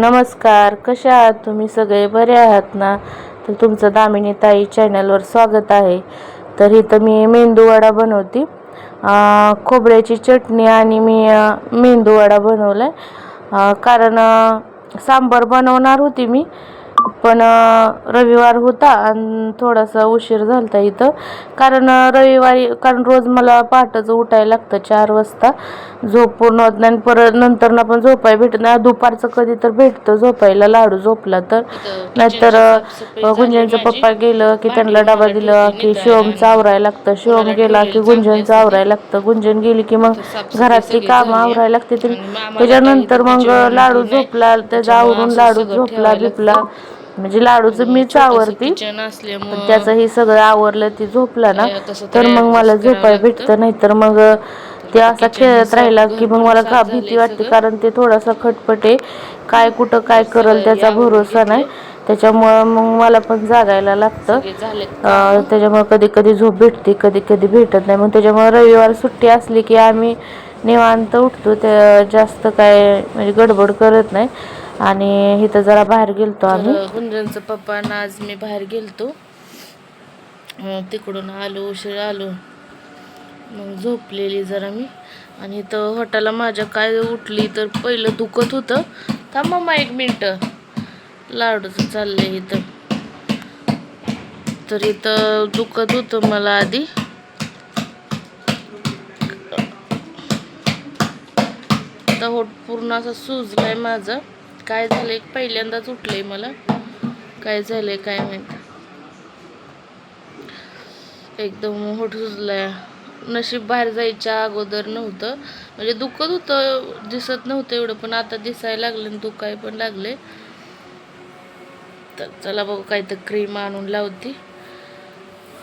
नमस्कार कशा आहात तुम्ही? सगळे बरे आहात ना? तर तुमचं दामिनी ताई चॅनलवर स्वागत आहे. तर इथं मी मेंदू वडा बनवते. खोबऱ्याची चटणी आणि मी मेंदूवडा मेंदू वडा बनवला आहे कारण सांबार बनवणार होती मी. पण रविवार होता आणि थोडासा उशीर झाला होता इथं. कारण रविवारी कारण रोज मला पहाटेचं उठायला लागतं चार वाजता. झोप पूर्ण होत नाही परत नंतर ना पण झोपाय भेटत नाही. दुपारचं कधी तर भेटतं झोपायला लाडू झोपला तर. नाहीतर गुंजनचं पप्पा गेलं की त्यांना डबा दिला की शिवमचं आवरायला लागतं. शिवम गेला की गुंजनचं आवरायला लागतं. गुंजन गेली की मग घरातली कामं आवरायला लागते त्याच्यानंतर मग लाडू झोपला त्याचा आवरून लाडू झोपला बिपला. म्हणजे लाडूचं मीच आवरती पण त्याचं हे सगळं आवरलं ती झोपला ना तर तरी मग मला झोपाय. भेटतं नाहीतर मग ते असा खेळत राहिला की मग मला का भीती वाटते कारण ते थोडासा खटपट आहे. काय कुठं काय करल त्याचा भरोसा नाही. त्याच्यामुळं मग मला पण जागायला लागतं. त्याच्यामुळे कधी कधी झोप भेटते कधी कधी भेटत नाही. मग त्याच्यामुळे रविवार सुट्टी असली की आम्ही निवांत उठतो. त्या जास्त काय म्हणजे गडबड करत नाही. आणि इथं जरा बाहेर गेलतो आम्ही. तर गुंजनचं पप्पांना आज मी बाहेर गेलतो. तिकडून आलो उशीर आलो. मग झोपलेली जरा मी. आणि इथं हॉटेलला माझ्या काय उठली तर पहिलं दुखत होतं. थांब मम्मा एक मिनटं. लाडूचं चाललंय इथं. तर इथं दुखत होतं मला आधी. आता होट पूर्ण असा सुजलाय माझा. काय झालंय? पहिल्यांदाच उठलंय मला. काय झालंय काय माहीत. एकदम मोठ सुजलाय. नशीब बाहेर जायच्या अगोदर नव्हतं. म्हणजे दुखत होतं दिसत नव्हतं एवढं पण आता दिसायला लागलं आणि दुखाय पण लागले तर चला बघू काय तर क्रीम आणून लावती.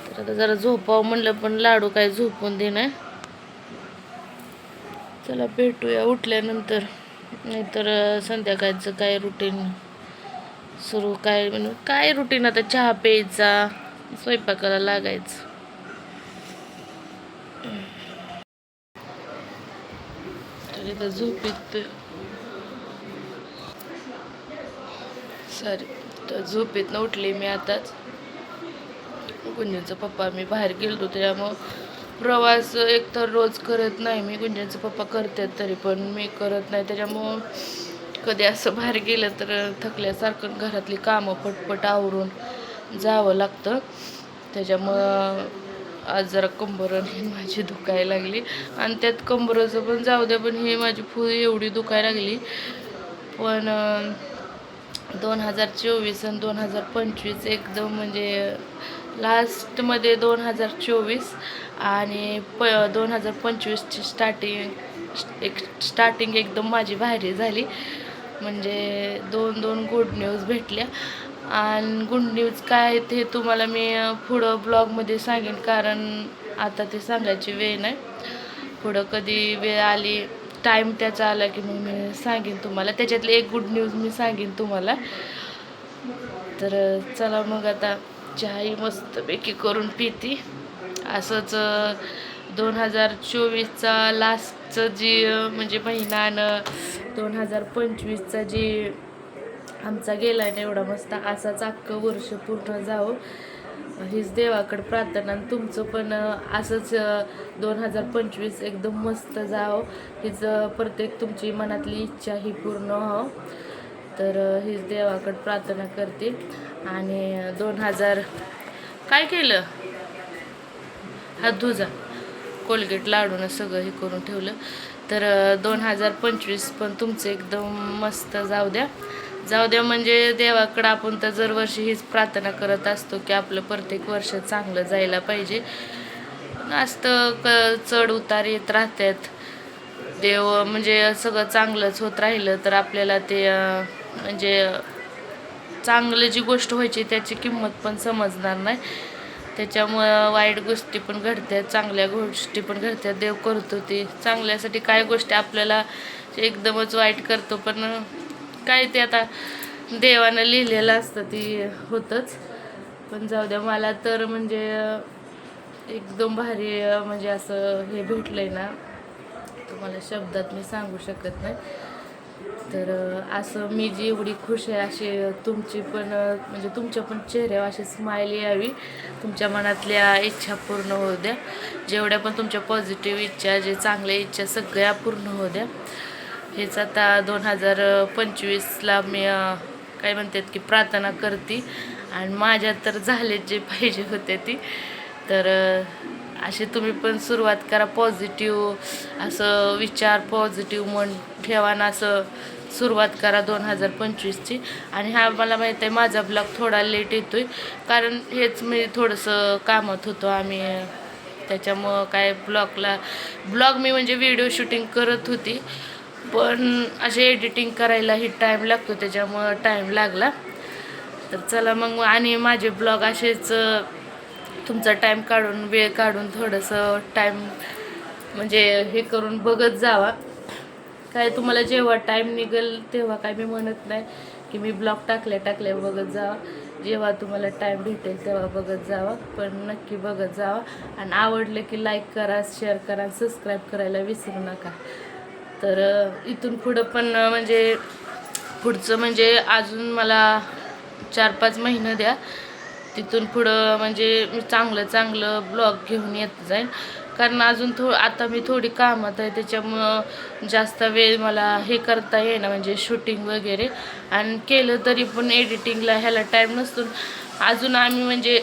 तर आता जरा झोपावं म्हणलं पण लाडू काय झोपून देणार. चला भेटूया उठल्यानंतर. नाहीतर संध्याकाळचं काय रुटीन सुरू? काय म्हणून काय रुटीन आता? चहा प्यायचा स्वयंपाकाला लागायचं. तर इथं झोपीत सॉरी तर झोपेत उठले मी आताच. गुंजनचा पप्पा मी बाहेर गेलो त्यामुळं प्रवास एक तर रोज करत नाही. मी गुंजांचे पप्पा करतात तरी पण मी करत नाही. त्याच्यामुळं कधी असं बाहेर गेलं तर थकल्यासारखं घरातली कामं पटपट आवरून जावं लागतं. त्याच्यामुळं आज जरा कंबर माझी दुखायला लागली. आणि त्यात कंबरचं पण जाऊ द्या पण हे माझी फुल एवढी दुखायला लागली. पण दोन हजार चोवीस आणि दोन हजार पंचवीस एकदम म्हणजे लास्टमध्ये दोन हजार चोवीस आणि प दोन हजार पंचवीसची स्टार्टिंग एक स्टार्टिंग एकदम माझी भारी झाली. म्हणजे दोन दोन गुड न्यूज भेटल्या. आणि गुड न्यूज काय ते तुम्हाला मी पुढं ब्लॉगमध्ये सांगेन कारण आता ते सांगायची वेळ नाही. पुढं कधी वेळ आली टाईम त्याचा आला की मग मी सांगेन तुम्हाला. त्याच्यातली एक गुड न्यूज मी सांगेन तुम्हाला. तर चला मग आता चहाही मस्तपैकी करून पिती. असंच दोन हजार चोवीसचा लास्टचं जी म्हणजे म्हणजे आणि दोन हजार पंचवीसचा जी आमचा गेला आहे ना एवढा मस्त असाच अख्खं वर्ष पूर्ण जावं. हीच देवाकडे प्रार्थना आणि तुमचं पण असंच दोन हजार पंचवीस एकदम मस्त जावं. हीच प्रत्येक तुमची मनातली इच्छा ही पूर्ण व्हावं. तर हीच देवाकडे प्रार्थना करते. आणि दोन हजार काय केलं? हा धुजा कोलगेट लाडून सगळं हे करून ठेवलं. तर दोन हजार पंचवीस पण तुमचं एकदम मस्त जाऊ द्या. जाऊ दे म्हणजे देवाकडं आपण तर दरवर्षी हीच प्रार्थना करत असतो की आपलं प्रत्येक वर्ष चांगलं जायला पाहिजे. असतं क चढ उतार येत राहतात. देव म्हणजे सगळं चांगलंच होत राहिलं तर आपल्याला ते म्हणजे चांगलं जी गोष्ट व्हायची त्याची किंमत पण समजणार नाही. त्याच्यामुळं वाईट गोष्टी पण घडतात चांगल्या गोष्टी पण घडतात. देव करतो ते. चांगल्यासाठी काय गोष्टी आपल्याला एकदमच वाईट करतो पण काय ते आता देवानं लिहिलेलं असतं ती होतंच. पण जाऊ द्या मला तर म्हणजे एकदम भारी म्हणजे असं हे भेटलंय ना. तुम्हाला शब्दात मी सांगू शकत नाही. तर असं मी जी एवढी खुश आहे अशी तुमची पण म्हणजे तुमच्या पण चेहऱ्यावर अशी स्माईल यावी. तुमच्या मनातल्या इच्छा पूर्ण होऊ द्या. जेवढ्या पण तुमच्या पॉझिटिव्ह इच्छा जे चांगल्या इच्छा सगळ्या पूर्ण होऊ द्या. हेच आता दोन हजार पंचवीसला मी काय म्हणतात की प्रार्थना करते. आणि माझ्या तर झाले जे पाहिजे होते ती. तर असे तुम्ही पण सुरुवात करा. पॉझिटिव्ह असं विचार पॉझिटिव्ह मन ठेवा ना असं सुरुवात करा दोन हजार पंचवीसची. आणि हा मला माहीत आहे माझा ब्लॉग थोडा लेट येतोय. कारण हेच मी थोडंसं कामात होतो आम्ही. त्याच्यामुळं काय ब्लॉगला ब्लॉग मी म्हणजे व्हिडिओ शूटिंग करत होती. पण असे एडिटिंग करायलाही टाईम लागतो त्याच्यामुळं टाईम लागला. तर चला मग आणि माझे ब्लॉग असेच तुमचा टाईम काढून वेळ काढून थोडंसं टाईम म्हणजे हे करून बघत जावा. काय तुम्हाला जेव्हा टाईम निघेल तेव्हा काय मी म्हणत नाही की मी ब्लॉग टाकल्या टाकल्या बघत जावा. जेव्हा तुम्हाला टाईम भेटेल तेव्हा बघत जावा पण नक्की बघत जावा. आणि आवडलं की लाईक करा शेअर करा सबस्क्राईब करायला विसरू नका. तर इथून पुढं पण म्हणजे पुढचं म्हणजे अजून मला चार पाच महिने द्या. तिथून पुढं म्हणजे मी चांगलं चांगलं ब्लॉग घेऊन येत जाईन. कारण अजून थो आता मी थोडी कामात आहे त्याच्यामुळं जास्त वेळ मला हे करता येईना म्हणजे शूटिंग वगैरे. आणि केलं तरी पण एडिटिंगला ह्याला टाईम नसतो. अजून आम्ही म्हणजे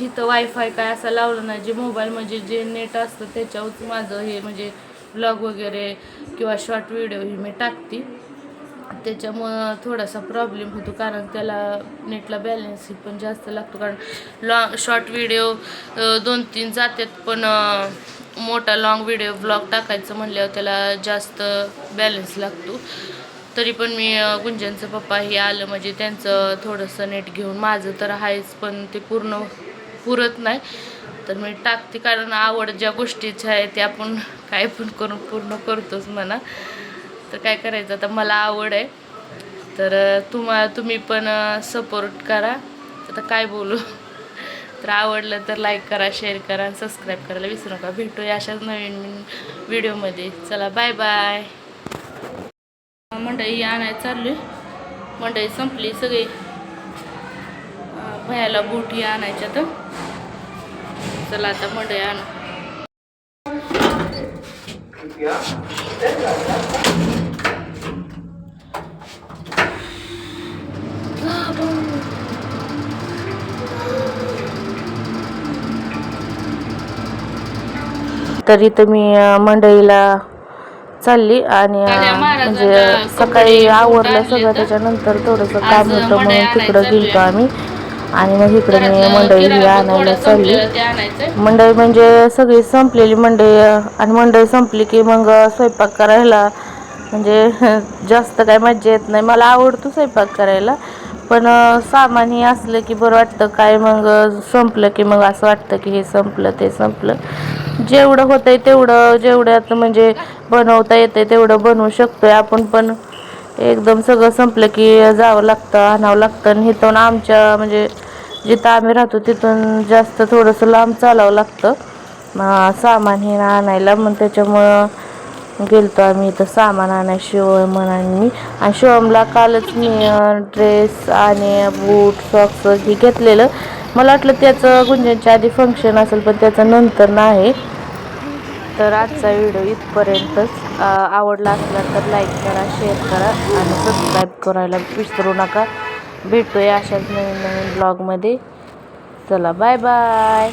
इथं वायफाय काय असं लावलं नाही जे मोबाईल म्हणजे जे नेट असतं त्याच्यावरच माझं हे म्हणजे ब्लॉग वगैरे किंवा शॉर्ट व्हिडिओ ही मी टाकते. त्याच्यामुळं थोडासा प्रॉब्लेम होतो कारण त्याला नेटला बॅलन्स पण जास्त लागतो. कारण लॉंग शॉर्ट व्हिडिओ दोन तीन जातात पण मोठा लॉंग व्हिडिओ ब्लॉग टाकायचं म्हणल्यावर त्याला जास्त बॅलन्स लागतो. तरी पण मी गुंजनचं पप्पा हे आलं म्हणजे त्यांचं थोडंसं नेट घेऊन माझं तर आहेच पण ते पूर्ण पुरत नाही. तर मी टाकते कारण आवड ज्या गोष्टीच्या आहे त्या आपण काय पण करून पूर्ण करतोच म्हणा. तर काय करायचं? आता मला आवड आहे. तर तुम्हा तुम्ही पण सपोर्ट करा. आता काय बोलू? तर आवडलं तर लाईक करा शेअर करा आणि सबस्क्राईब करायला विसरू नका. भेटूया अशाच नवीन व्हिडिओमध्ये चला बाय बाय मंडई आणायला चालली मंडई संपली सगळी. भयाला बोटी आणायच्या तर चला आता मंडई आणू. तरी तर मी मंडईला चालली आणि म्हणजे सकाळी आवरलं सगळं तर. त्याच्यानंतर थोडंसं काम होतं म्हणून तिकडं गेलतो. आम्ही. आणि मग इकडे मी ही पण आणायला चालली मंडई म्हणजे सगळी संपलेली मंडई अं, आणि मंडई संपली की मग स्वयंपाक करायला. म्हणजे जास्त काय मज्जा येत नाही. मला आवडतो स्वयंपाक करायला. पण सामान हे असलं की बरं वाटतं. काय मग संपलं की मग असं वाटतं की हे संपलं ते संपलं. जेवढं होतंय तेवढं जेवढ्यात म्हणजे बनवता येतंय तेवढं बनवू शकतोय आपण पण. एकदम सगळं संपलं की जावं लागतं आणावं लागतं. आणि इथून आमच्या म्हणजे जिथं आम्ही राहतो तिथून जास्त थोडंसं लांब चालावं लागतं. सामान हे आणायला मग त्याच्यामुळं गेलतो आम्ही इथं सामान आणाय शिवम आणि मी. आणि शिवमला कालच मी ड्रेस आणि बूट सॉक्स हे घेतलेलं. मला वाटलं त्याचं गुंजनच्या आधी फंक्शन असेल पण त्याचं नंतर नाही. तर आजचा व्हिडिओ इथपर्यंतच. आवडला असला तर लाईक करा शेअर करा आणि सबस्क्राईब करायला विसरू नका. भेटूया अशाच नवीन नवीन ब्लॉगमध्ये चला बाय बाय